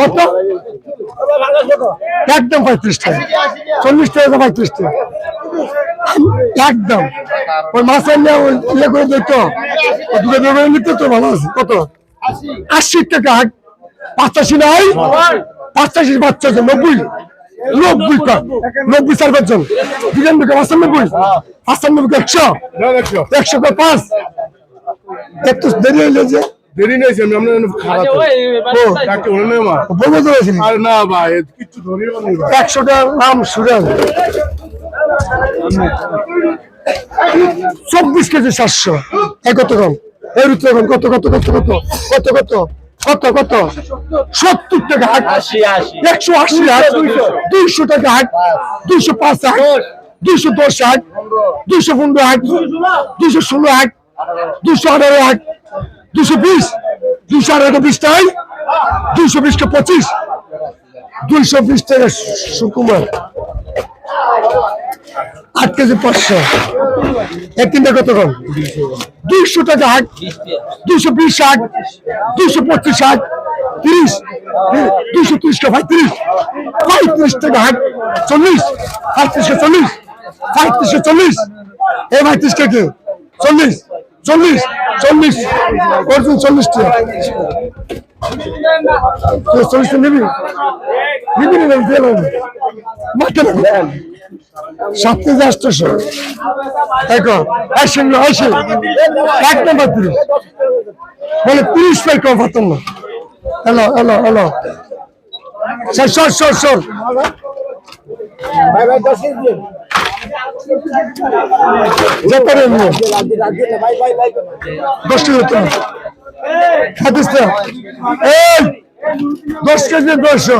কত? একদম পঁয়ত্রিশ টাকা চল্লিশ টাকা পঁয়ত্রিশ টাকা একদম ওই মাছের ইয়ে করে দেখতো দুটো বের নিতে তো, ভালো আছে। কত? আশি টাকা। পাঁচাশি নাই। পাঁচাশি বাচ্চা নব্বই। নব্বই নব্বই চার পাঁচজন বিরানব্বই পাঁচানব্বই পাঁচানব্বই একশো। একশো করে পাঁচ। একটু দেরি হইলে যে। দেরি নেই আমি আপনার খারাপ ও ডাক্তার বলে না মা? বলব তো হয়েছিল আরে না ভাই কিচ্ছু ধরিয়ে নেই ভাই একশো টাকার নাম সুরেন চব্বিশ কেজি সাতশো। এই কত কম এই রুচি কম কত কত কত কত কত কত কত কত? সত্তর টাকা হাট। একশো আশি হাট। দুইশো টাকা হাট। দুইশো পাঁচ হাট। দুইশো দশ হাট। দুইশো পনেরো হাট। দুইশো ষোলো হাট। দুইশো আঠারো হাট। দুইশো বিশ দুইশো আঠারো বিশ টাকায় দুইশো বিশটা পঁচিশ দুইশো বিশ টাকা সুকুমার। আট কেজি পাঁচশো। এক তিনটা কত কম দুইশো টাকা হাট দুইশো বিশ হাট দুইশো পঁচিশ হাট তিরিশ দুইশো ত্রিশ টাকা পঁয়ত্রিশ পঁয়ত্রিশ টাকা হাট চল্লিশ পঁয়ত্রিশশো চল্লিশ পঁয়ত্রিশশো চল্লিশ, এই পঁয়ত্রিশ টাকা চল্লিশ চল্লিশ চল্লিশ। অর্জুন চল্লিশ টাকা চল্লিশ নিবি? নিবি দিয়ে মাঠে সাত কেজি আটশোশো দেখো আসে আসে এক নম্বর তিরিশ বলে তিরিশ পাই কম পাতাম না। এলো এলো এলো সর সর সর সর যেতে দশটি হতো সাতাশটা এই দশ কেজি দশশো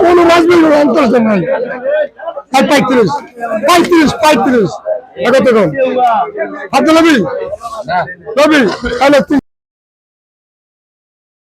কোনো মাছ মিলবে অন্তর নাই আর পঁয়ত্রিশ পঁয়ত্রিশ পঁয়ত্রিশ এখন দেখুন আব্দুল নবী নবী তাহলে